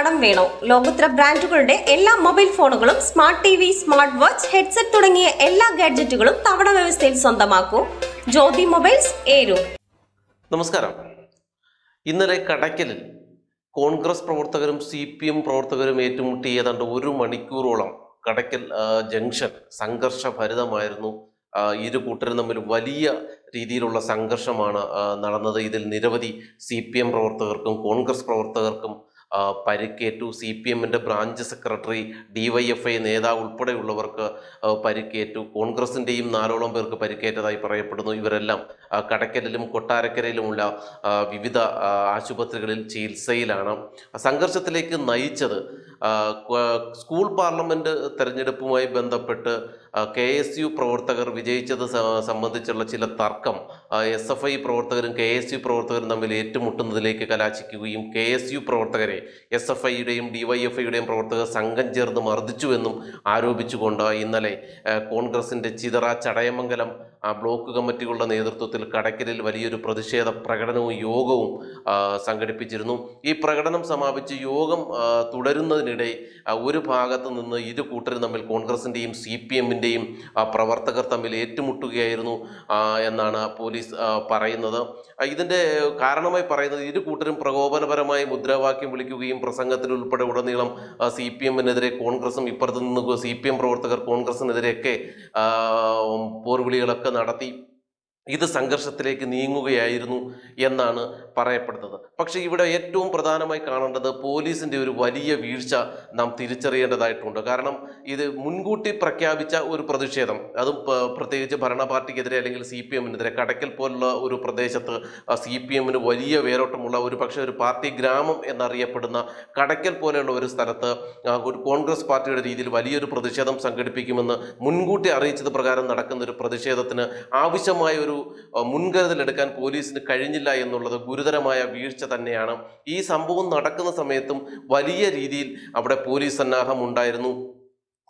കടം വേണോ? ലോകോത്തര ബ്രാൻഡുകളുടെ എല്ലാ മൊബൈൽ ഫോണുകളും smart T V smart watch headset തുടങ്ങിയ എല്ലാ ഗാഡ്ജറ്റുകളും തവണ വ്യവസ്ഥയിൽ സ്വന്തമാക്കൂ. ജ്യോതി മൊബൈൽസ് ഏരു. നമസ്കാരം. ഇന്നലെ കടയ്ക്കലിൽ കോൺഗ്രസ് പ്രവർത്തകരും സി പി എം പ്രവർത്തകരും ഏറ്റുമുട്ടി ഏതാണ്ട് ഒരു മണിക്കൂറോളം കടയ്ക്കൽ ജംഗ്ഷൻ സംഘർഷഭരിതമായിരുന്നു. ഭരിതമായിരുന്നു ഇരു കൂട്ടരും തമ്മിൽ വലിയ രീതിയിലുള്ള സംഘർഷമാണ് നടന്നത്. ഇതിൽ നിരവധി സി പി എം പ്രവർത്തകർക്കും കോൺഗ്രസ് പ്രവർത്തകർക്കും പരിക്കേറ്റു സി പി എമ്മിന്റെ branch secretary D Y F I നേതാവ് ഉൾപ്പെടെയുള്ളവർക്ക് പരിക്കേറ്റു. കോൺഗ്രസിന്റെയും നാലോളം പേർക്ക് പരിക്കേറ്റതായി പറയപ്പെടുന്നു. ഇവരെല്ലാം കടക്കലിലും കൊട്ടാരക്കരയിലുമുള്ള വിവിധ ആശുപത്രികളിൽ ചികിത്സയിലാണ്. സംഘർഷത്തിലേക്ക് നയിച്ചത് സ്കൂൾ പാർലമെന്റ് തെരഞ്ഞെടുപ്പുമായി ബന്ധപ്പെട്ട് കെ എസ് യു പ്രവർത്തകർ വിജയിച്ചത് സംബന്ധിച്ചുള്ള ചില തർക്കം എസ് എഫ് ഐ പ്രവർത്തകരും കെ എസ് യു പ്രവർത്തകരും തമ്മിൽ ഏറ്റുമുട്ടുന്നതിലേക്ക് കലാശിക്കുകയും കെ എസ് യു പ്രവർത്തകരെ എസ് എഫ് ഐയുടെയും ഡി വൈ എഫ് ഐയുടെയും പ്രവർത്തകർ സംഘം ചേർന്ന് മർദ്ദിച്ചുവെന്നും ആരോപിച്ചുകൊണ്ട് ഇന്നലെ കോൺഗ്രസിന്റെ ചിതറ ചടയമംഗലം ബ്ലോക്ക് കമ്മിറ്റികളുടെ നേതൃത്വത്തിൽ കടയ്ക്കലിൽ വലിയൊരു പ്രതിഷേധ പ്രകടനവും യോഗവും സംഘടിപ്പിച്ചിരുന്നു. ഈ പ്രകടനം സമാപിച്ച് യോഗം ആ, ആ, ഒരു ഭാഗത്ത് നിന്ന് ഇരു കൂട്ടരും തമ്മിൽ കോൺഗ്രസിന്റെയും സി പി എമ്മിന്റെയും പ്രവർത്തകർ തമ്മിൽ ഏറ്റുമുട്ടുകയായിരുന്നു എന്നാണ് പോലീസ് പറയുന്നത്. ഇതിന്റെ കാരണമായി പറയുന്നത് ഇരു കൂട്ടരും പ്രകോപനപരമായി മുദ്രാവാക്യം വിളിക്കുകയും പ്രസംഗത്തിൽ ഉൾപ്പെടെ ഉടനീളം സി പി എമ്മിനെതിരെ കോൺഗ്രസും ഇപ്പുറത്ത് നിന്ന് സി പി എം പ്രവർത്തകർ കോൺഗ്രസിനെതിരെയൊക്കെ പോർവിളികളൊക്കെ നടത്തി. ഇത് സംഘർഷത്തിലേക്ക് നീങ്ങുകയായിരുന്നു എന്നാണ് പറയപ്പെടുന്നത്. പക്ഷേ ഇവിടെ ഏറ്റവും പ്രധാനമായി കാണേണ്ടത് പോലീസിന്റെ ഒരു വലിയ വീഴ്ച നാം തിരിച്ചറിയേണ്ടതായിട്ടുണ്ട്. കാരണം ഇത് മുൻകൂട്ടി പ്രഖ്യാപിച്ച ഒരു പ്രതിഷേധം. അതും പ്രത്യേകിച്ച് ഭരണ പാർട്ടിക്കെതിരെ അല്ലെങ്കിൽ സി പി എമ്മിനെതിരെ കടയ്ക്കൽ പോലുള്ള ഒരു പ്രദേശത്ത് സി പി എമ്മിന് വലിയ വേരോട്ടമുള്ള ഒരു പക്ഷേ ഒരു പാർട്ടി ഗ്രാമം എന്നറിയപ്പെടുന്ന കടക്കൽ പോലെയുള്ള ഒരു സ്ഥലത്ത് ഒരു കോൺഗ്രസ് പാർട്ടിയുടെ രീതിയിൽ വലിയൊരു പ്രതിഷേധം സംഘടിപ്പിക്കുമെന്ന് മുൻകൂട്ടി അറിയിച്ചത് പ്രകാരം നടക്കുന്ന ഒരു പ്രതിഷേധത്തിന് ആവശ്യമായ ഒരു ആ, മുൻകരുതലെടുക്കാൻ പോലീസിന് കഴിഞ്ഞില്ല എന്നുള്ളത് ഗുരുതരമായ വീഴ്ച തന്നെയാണ്. ഈ സംഭവം നടക്കുന്ന സമയത്തും വലിയ രീതിയിൽ അവിടെ പോലീസ് സന്നാഹം ഉണ്ടായിരുന്നു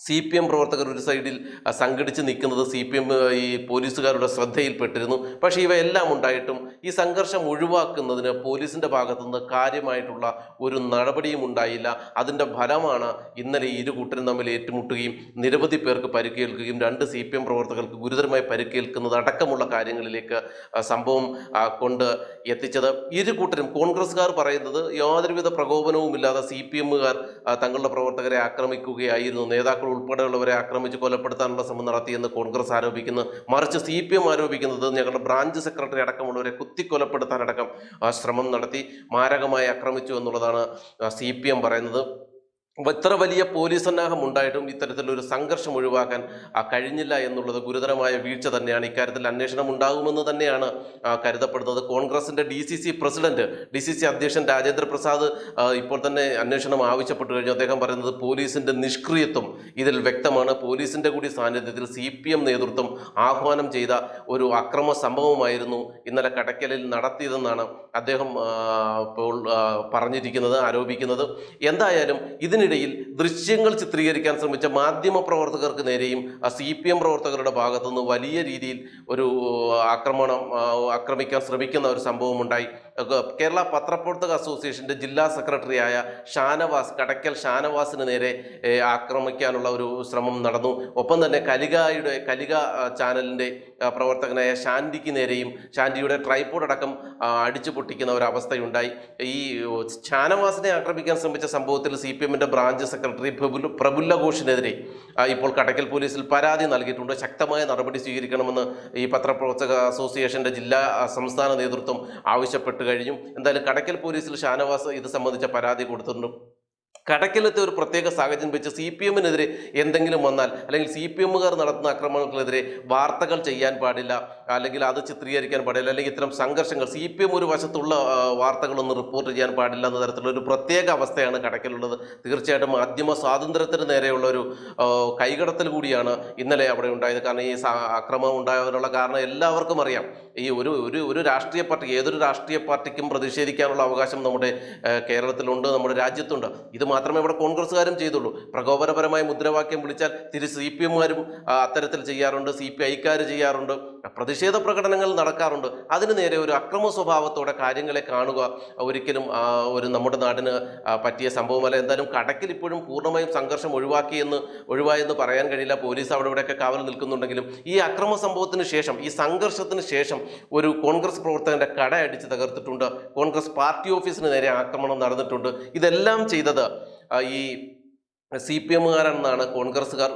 സി പി എം പ്രവർത്തകർ ഒരു സൈഡിൽ സംഘടിച്ച് നിൽക്കുന്നത് സി പി എം ഈ പോലീസുകാരുടെ ശ്രദ്ധയിൽപ്പെട്ടിരുന്നു. പക്ഷേ ഇവയെല്ലാം ഉണ്ടായിട്ടും ഈ സംഘർഷം ഒഴിവാക്കുന്നതിന് പോലീസിന്റെ ഭാഗത്തുനിന്ന് കാര്യമായിട്ടുള്ള ഒരു നടപടിയും ഉണ്ടായില്ല. അതിന്റെ ഫലമാണ് ഇന്നലെ ഇരു കൂട്ടരും തമ്മിൽ ഏറ്റുമുട്ടുകയും നിരവധി പേർക്ക് പരിക്കേൽക്കുകയും രണ്ട് സി പി എം പ്രവർത്തകർക്ക് ഗുരുതരമായി പരിക്കേൽക്കുന്നത് അടക്കമുള്ള കാര്യങ്ങളിലേക്ക് സംഭവം കൊണ്ട് എത്തിച്ചത്. ഇരു കൂട്ടരും കോൺഗ്രസ്സുകാർ പറയുന്നത് യാതൊരുവിധ പ്രകോപനവും ഇല്ലാതെ സി പി എമ്മുകാർ തങ്ങളുടെ പ്രവർത്തകരെ ആക്രമിക്കുകയായിരുന്നു. നേതാക്കൾ ഉൾപ്പെടെയുള്ളവരെ ആക്രമിച്ച് കൊലപ്പെടുത്താനുള്ള ശ്രമം നടത്തിയെന്ന് കോൺഗ്രസ് ആരോപിക്കുന്നു. മറിച്ച് സി പി എം ആരോപിക്കുന്നത് ഞങ്ങളുടെ ബ്രാഞ്ച് സെക്രട്ടറി അടക്കമുള്ളവരെ കുത്തിക്കൊലപ്പെടുത്താനടക്കം ശ്രമം നടത്തി മാരകമായി ആക്രമിച്ചു എന്നുള്ളതാണ് സി പി എം പറയുന്നത്. ഇത്ര വലിയ പോലീസ് സന്നാഹം ഉണ്ടായിട്ടും ഇത്തരത്തിലൊരു സംഘർഷം ഒഴിവാക്കാൻ കഴിഞ്ഞില്ല എന്നുള്ളത് ഗുരുതരമായ വീഴ്ച തന്നെയാണ്. ഇക്കാര്യത്തിൽ അന്വേഷണം ഉണ്ടാകുമെന്ന് തന്നെയാണ് കരുതപ്പെടുന്നത്. കോൺഗ്രസിന്റെ D C C president D C C അധ്യക്ഷൻ രാജേന്ദ്ര പ്രസാദ് ഇപ്പോൾ തന്നെ അന്വേഷണം ആവശ്യപ്പെട്ടു കഴിഞ്ഞു. അദ്ദേഹം പറയുന്നത് പോലീസിന്റെ നിഷ്ക്രിയത്വം ഇതിൽ വ്യക്തമാണ്. പോലീസിന്റെ കൂടി സാന്നിധ്യത്തിൽ സി പി എം നേതൃത്വം ആഹ്വാനം ചെയ്ത ഒരു അക്രമ സംഭവമായിരുന്നു ഇന്നലെ കടയ്ക്കലിൽ നടത്തിയതെന്നാണ് അദ്ദേഹം ഇപ്പോൾ പറഞ്ഞിരിക്കുന്നത് ആരോപിക്കുന്നത്. എന്തായാലും ഇതിനിടയിൽ ദൃശ്യങ്ങൾ ചിത്രീകരിക്കാൻ ശ്രമിച്ച മാധ്യമ പ്രവർത്തകർക്ക് നേരെയും ആ സി പി എം പ്രവർത്തകരുടെ ഭാഗത്തുനിന്ന് വലിയ രീതിയിൽ ഒരു ആക്രമണം ആക്രമിക്കാൻ ശ്രമിക്കുന്ന ഒരു സംഭവം ഉണ്ടായി ഒക്കെ കേരള പത്രപ്രവർത്തക അസോസിയേഷന്റെ ജില്ലാ സെക്രട്ടറിയായ ഷാനവാസ് കടക്കൽ ഷാനവാസിന് നേരെ ആക്രമിക്കാനുള്ള ഒരു ശ്രമം നടന്നു. ഒപ്പം തന്നെ കലികായുടെ കലിക ചാനലിന്റെ പ്രവർത്തകനായ ശാന്തിക്ക് നേരെയും ശാന്തിയുടെ ട്രൈപോഡ് അടക്കം അടിച്ചു പൊട്ടിക്കുന്ന ഒരവസ്ഥയുണ്ടായി ഈ ഷാനവാസിനെ ആക്രമിക്കാൻ ശ്രമിച്ച സംഭവത്തിൽ സി പി എമ്മിന്റെ ബ്രാഞ്ച് സെക്രട്ടറി പ്രഫുല്ല ഘോഷിനെതിരെ ഇപ്പോൾ കടക്കൽ പോലീസിൽ പരാതി നൽകിയിട്ടുണ്ട്. ശക്തമായ നടപടി സ്വീകരിക്കണമെന്ന് ഈ പത്രപ്രവർത്തക അസോസിയേഷന്റെ ജില്ലാ സംസ്ഥാന നേതൃത്വം ആവശ്യപ്പെട്ടു കഴിഞ്ഞു. എന്തായാലും കടക്കൽ പോലീസിൽ ഷാനവാസ് ഇത് സംബന്ധിച്ച പരാതി കൊടുത്തിട്ടുണ്ട്. കടയ്ക്കലത്തെ ഒരു പ്രത്യേക സാഹചര്യം വെച്ച് സി പി എമ്മിനെതിരെ എന്തെങ്കിലും വന്നാൽ അല്ലെങ്കിൽ സി പി എമ്മുകാർ നടത്തുന്ന ആക്രമണങ്ങൾക്കെതിരെ വാർത്തകൾ ചെയ്യാൻ പാടില്ല അല്ലെങ്കിൽ അത് ചിത്രീകരിക്കാൻ പാടില്ല അല്ലെങ്കിൽ ഇത്തരം സംഘർഷങ്ങൾ സി പി എം ഒരു വശത്തുള്ള വാർത്തകളൊന്നും റിപ്പോർട്ട് ചെയ്യാൻ പാടില്ല എന്ന തരത്തിലുള്ള ഒരു പ്രത്യേക അവസ്ഥയാണ് കടക്കലുള്ളത്. തീർച്ചയായിട്ടും മാധ്യമ സ്വാതന്ത്ര്യത്തിന് നേരെയുള്ള ഒരു കൈകടത്തൽ കൂടിയാണ് ഇന്നലെ അവിടെ ഉണ്ടായത്. കാരണം ഈ അക്രമം ഉണ്ടായതിനുള്ള കാരണം എല്ലാവർക്കും അറിയാം. ഈ ഒരു ഒരു ഒരു രാഷ്ട്രീയ പാർട്ടി ഏതൊരു രാഷ്ട്രീയ പാർട്ടിക്കും പ്രതിഷേധിക്കാനുള്ള അവകാശം നമ്മുടെ കേരളത്തിലുണ്ട് നമ്മുടെ രാജ്യത്തുണ്ട്. ഇത് മാത്രമേ ഇവിടെ കോൺഗ്രസ്സുകാരും ചെയ്തുള്ളൂ. പ്രകോപനപരമായ മുദ്രാവാക്യം വിളിച്ചാൽ തിരി സി പി എമ്മുകാരും അത്തരത്തിൽ ചെയ്യാറുണ്ട് സി പി ഐക്കാർ ചെയ്യാറുണ്ട്. പ്രതിഷേധ പ്രകടനങ്ങൾ നടക്കാറുണ്ട്. അതിന് നേരെ ഒരു അക്രമ സ്വഭാവത്തോടെ കാര്യങ്ങളെ കാണുക ഒരിക്കലും ഒരു നമ്മുടെ നാടിന് പറ്റിയ സംഭവമല്ല. എന്തായാലും കടക്കിൽ ഇപ്പോഴും പൂർണമായും സംഘർഷം ഒഴിവാക്കിയെന്ന് ഒഴിവായെന്ന് പറയാൻ കഴിയില്ല. പോലീസ് അവിടെ ഇവിടെയൊക്കെ കാവൽ നിൽക്കുന്നുണ്ടെങ്കിലും ഈ അക്രമ സംഭവത്തിന് ശേഷം ഈ സംഘർഷത്തിന് ശേഷം ഒരു കോൺഗ്രസ് പ്രവർത്തകന്റെ കട അടിച്ച് തകർത്തിട്ടുണ്ട്. കോൺഗ്രസ് പാർട്ടി ഓഫീസിന് നേരെ ആക്രമണം നടന്നിട്ടുണ്ട്. ഇതെല്ലാം ചെയ്തത് ഈ സി പി എമ്മുകാരാണെന്നാണ് കോൺഗ്രസ്സുകാർ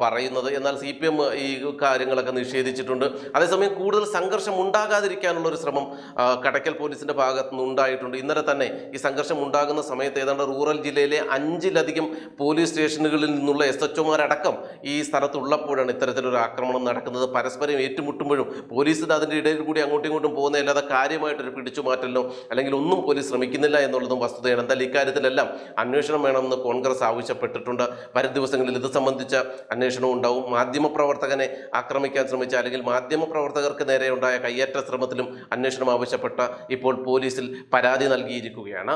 പറയുന്നത്. എന്നാൽ സി പി എം ഈ കാര്യങ്ങളൊക്കെ നിഷേധിച്ചിട്ടുണ്ട്. അതേസമയം കൂടുതൽ സംഘർഷം ഉണ്ടാകാതിരിക്കാനുള്ള ഒരു ശ്രമം കടയ്ക്കൽ പോലീസിന്റെ ഭാഗത്തു നിന്ന് ഉണ്ടായിട്ടുണ്ട്. ഇന്നലെ തന്നെ ഈ സംഘർഷം ഉണ്ടാകുന്ന സമയത്ത് ഏതാണ്ട് റൂറൽ ജില്ലയിലെ അഞ്ചിലധികം പോലീസ് സ്റ്റേഷനുകളിൽ നിന്നുള്ള എസ് എച്ച് ഒമാരടക്കം ഈ സ്ഥലത്തുള്ളപ്പോഴാണ് ഇത്തരത്തിലൊരു ആക്രമണം നടക്കുന്നത്. പരസ്പരം ഏറ്റുമുട്ടുമ്പോഴും പോലീസ് അതിന്റെ ഇടയിൽ കൂടി അങ്ങോട്ടും ഇങ്ങോട്ടും പോകുന്നതല്ലാതെ കാര്യമായിട്ടൊരു പിടിച്ചുമാറ്റലിനോ അല്ലെങ്കിൽ ഒന്നും പോലീസ് ശ്രമിക്കുന്നില്ല എന്നുള്ളതും വസ്തുതയാണ്. എന്തായാലും ഇക്കാര്യത്തിലെല്ലാം അന്വേഷണം വേണമെന്ന് കോൺഗ്രസ് ആവശ്യപ്പെട്ടിട്ടുണ്ട് വരും ദിവസങ്ങളിൽ ഇത് സംബന്ധിച്ച അന്വേഷണം ഉണ്ടാവും. മാധ്യമപ്രവർത്തകനെ ആക്രമിക്കാൻ ശ്രമിച്ച അല്ലെങ്കിൽ മാധ്യമപ്രവർത്തകർക്ക് നേരെ ഉണ്ടായ കയ്യേറ്റ ശ്രമത്തിലും അന്വേഷണം ആവശ്യപ്പെട്ട ഇപ്പോൾ പോലീസിൽ പരാതി നൽകിയിരിക്കുകയാണ്.